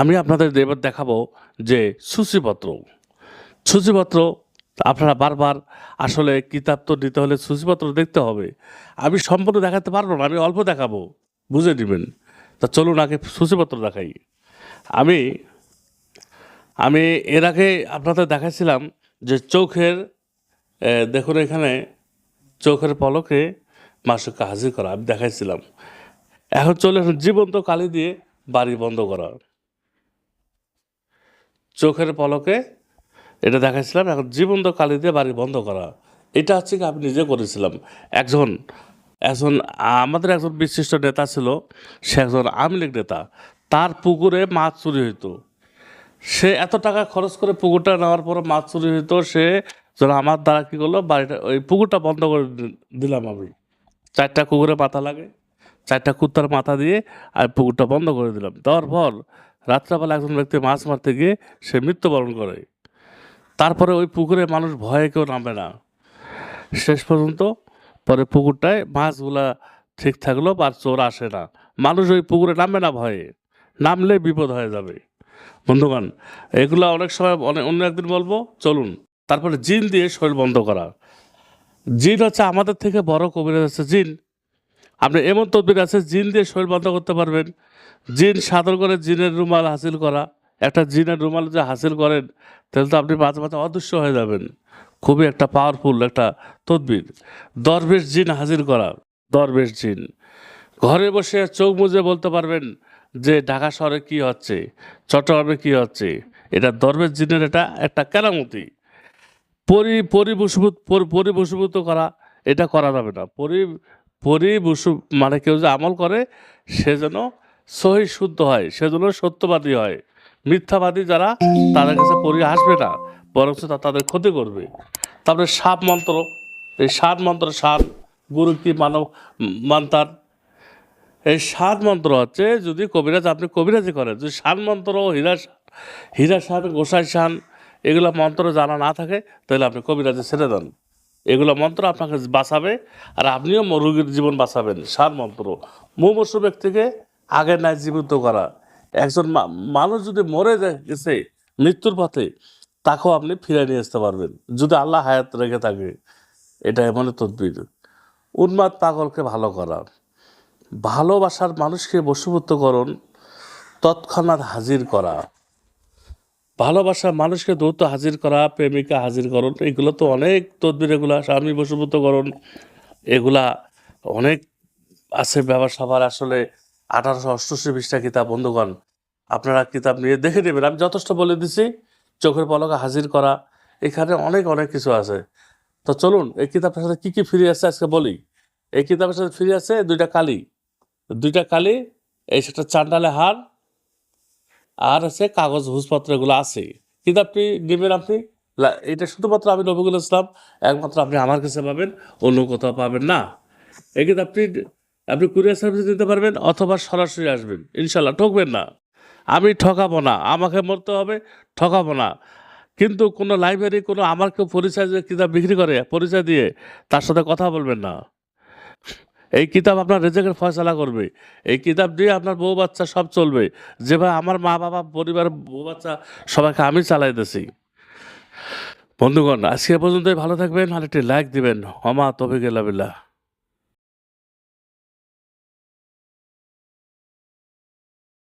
আমি আপনাদের এবার দেখাবো যে সূচিপত্র সূচিপত্র আপনারা বারবার আসলে কিতাব তো নিতে হলে সূচিপত্র দেখতে হবে। আমি সম্পূর্ণ দেখাতে পারব না, আমি অল্প দেখাবো, বুঝে নেবেন। তা চলুন আগে সূচিপত্র দেখাই। আমি আমি এর আগে আপনাদের দেখাইছিলাম যে চোখের দেখুন এখানে, চোখের পলকে মাসুকে হাজির করা, আমি দেখাইছিলাম। এখন চলে জীবন্ত কালি দিয়ে বাড়ি বন্ধ করা চোখের পলকে এটা দেখাইছিলাম, এখন জীবন্ত কালি দিয়ে বাড়ি বন্ধ করা। এটা হচ্ছে কি আমি নিজে করেছিলাম। একজন একজন, আমাদের একজন বিশিষ্ট নেতা ছিল, সে একজন আওয়ামী লীগ নেতা। তার পুকুরে মাছ চুরি হইতো। সে এত টাকা খরচ করে পুকুরটা নেওয়ার পর মাছ চুরি হইতো। সে যেন আমার দ্বারা কী করল, বাড়িটা, ওই পুকুরটা বন্ধ করে দিলাম আমি। চারটা কুকুরে মাথা লাগে। চারটা কুত্তার মাথা দিয়ে আমি পুকুরটা বন্ধ করে দিলাম। দেওয়ার পর রাত্রাবেলা একজন ব্যক্তি মাছ মারতে গিয়ে সে মৃত্যুবরণ করে। তারপরে ওই পুকুরে মানুষ ভয়ে কেউ নামে না। শেষ পর্যন্ত পরে পুকুরটায় মাছগুলা ঠিক থাকল আর চোর আসে না। মানুষ ওই পুকুরে নামে না ভয়ে। নামলে বিপদ হয়ে যাবে। বন্ধুগণ, এগুলো অনেক সময় অনেক অন্য একদিন বলব, চলুন। তারপরে জিন দিয়ে শরীর বন্ধ করা। জিন হচ্ছে আমাদের থেকে বড় কবিরাজ আছে জিন। আপনি এমন তদবির আছে, জিন দিয়ে শরীর বন্ধ করতে পারবেন। জিন সাদর করে জিনের রুমাল হাসিল করা। একটা জিনের রুমাল যে হাসিল করেন, তাহলে তো আপনি মাঝে মাঝে অদৃশ্য হয়ে যাবেন। খুবই একটা পাওয়ারফুল একটা তদবির। দরবেশ জিন হাজির করা, দরবেশ জিন। ঘরে বসে চোখ মুজে বলতে পারবেন যে, ঢাকা শহরে কি হচ্ছে? চট্টগ্রামে কি হচ্ছে? এটা দরবেশ জিনের এটা, একটা কেরামতি। পরি, পরিবশভূত, পরি- পরিবশভূত করা, এটা করা যাবে না। পরি পরিবশু মানে কেউ যে আমল করে, সে যেন সহি শুদ্ধ হয়, সে যেন সত্যবাদী হয়। মিথ্যাবাদী যারা, তাদের কাছে পরি আসবে না, বরঞ্চ তা তাদের ক্ষতি করবে। তারপরে সাপ মন্ত্র, এই সাত মন্ত্র, সাত গুরু কি মানব, মান্তার? এই সাত মন্ত্র হচ্ছে, যদি কবিরাজ, আপনি কবিরাজি করেন, যদি সাত মন্ত্র, হীরা হীরা সান গোসাই সান এগুলো মন্ত্র জানা না থাকে, তাহলে আপনি কবিরাজি ছেড়ে দেন। এগুলো মন্ত্র আপনাকে বাঁচাবে। আর আপনিও রোগীর জীবন বাঁচাবেন, সার মন্ত্র। মুমূর্ষ ব্যক্তিকে আগে নাই জীবিত করা। একজন মানুষ যদি মরে গেছে মৃত্যুর পথে, তাকেও আপনি ফিরে নিয়ে আসতে পারবেন। যদি আল্লাহ হায়াত রেখে থাকে, এটা এমন তদ্বির। উন্মাদ পাগলকে ভালো করা। ভালোবাসার মানুষকে বশীভূতকরণ তৎক্ষণাৎ হাজির করা। ভালোবাসার মানুষকে দ্রুত হাজির করা, প্রেমিকা হাজিরকরণ এগুলো তো অনেক তদবির এগুলা, স্বামী বশীভূতকরণ এগুলা অনেক আছে ব্যাপার সবার আসলে আঠারোশো অষ্টআশি বিশটা কিতাব, বন্ধুগণ, আপনারা কিতাব নিয়ে দেখে নেবেন। আমি যথেষ্ট বলে দিছি, চোখের পলকে হাজির করা, এখানে অনেক অনেক কিছু আছে। তো চলুন, এই কিতাবটার সাথে কী কী ফিরে আসছে আজকে বলি? এই কিতাবের সাথে ফিরে আছে দুইটা কালি। দুইটা কালি, এই সেটা চান্ডালে হার আর আছে কাগজ হুসপত্র এগুলো আছে। কিতাবটি নেবেন আপনি? এটা শুধুমাত্র আমি নবীগুল ইসলাম, একমাত্র আপনি আমার কাছে পাবেন, অন্য কোথাও পাবেন না। এই কিতাবটি আপনি কুরিয়ার সার্ভিস দিতে পারবেন অথবা সরাসরি আসবেন। ইনশাল্লাহ ঠকবেন না। আমি ঠকাবো না, আমাকে মরতে হবে, ঠকাবো না। কিন্তু কোনো লাইব্রেরি কোনো আমার কেউ পরিচয় যে কিতাব বিক্রি করে, পরিচয় দিয়ে তার সাথে কথা বলবেন না। এই কিতাব আপনার রেজেকের ফয়সলা করবে। এই কিতাব দিয়ে আপনার বউ বাচ্চা সব চলবে। যেভাবে আমার মা বাবা, পরিবার, বউ বাচ্চা সবাইকে আমি চালাইতেছি বন্ধুগণ, আজকে পর্যন্তই। ভালো থাকবেন, আর একটি লাইক দিবেন। হমা তবে গেলাবিল্লা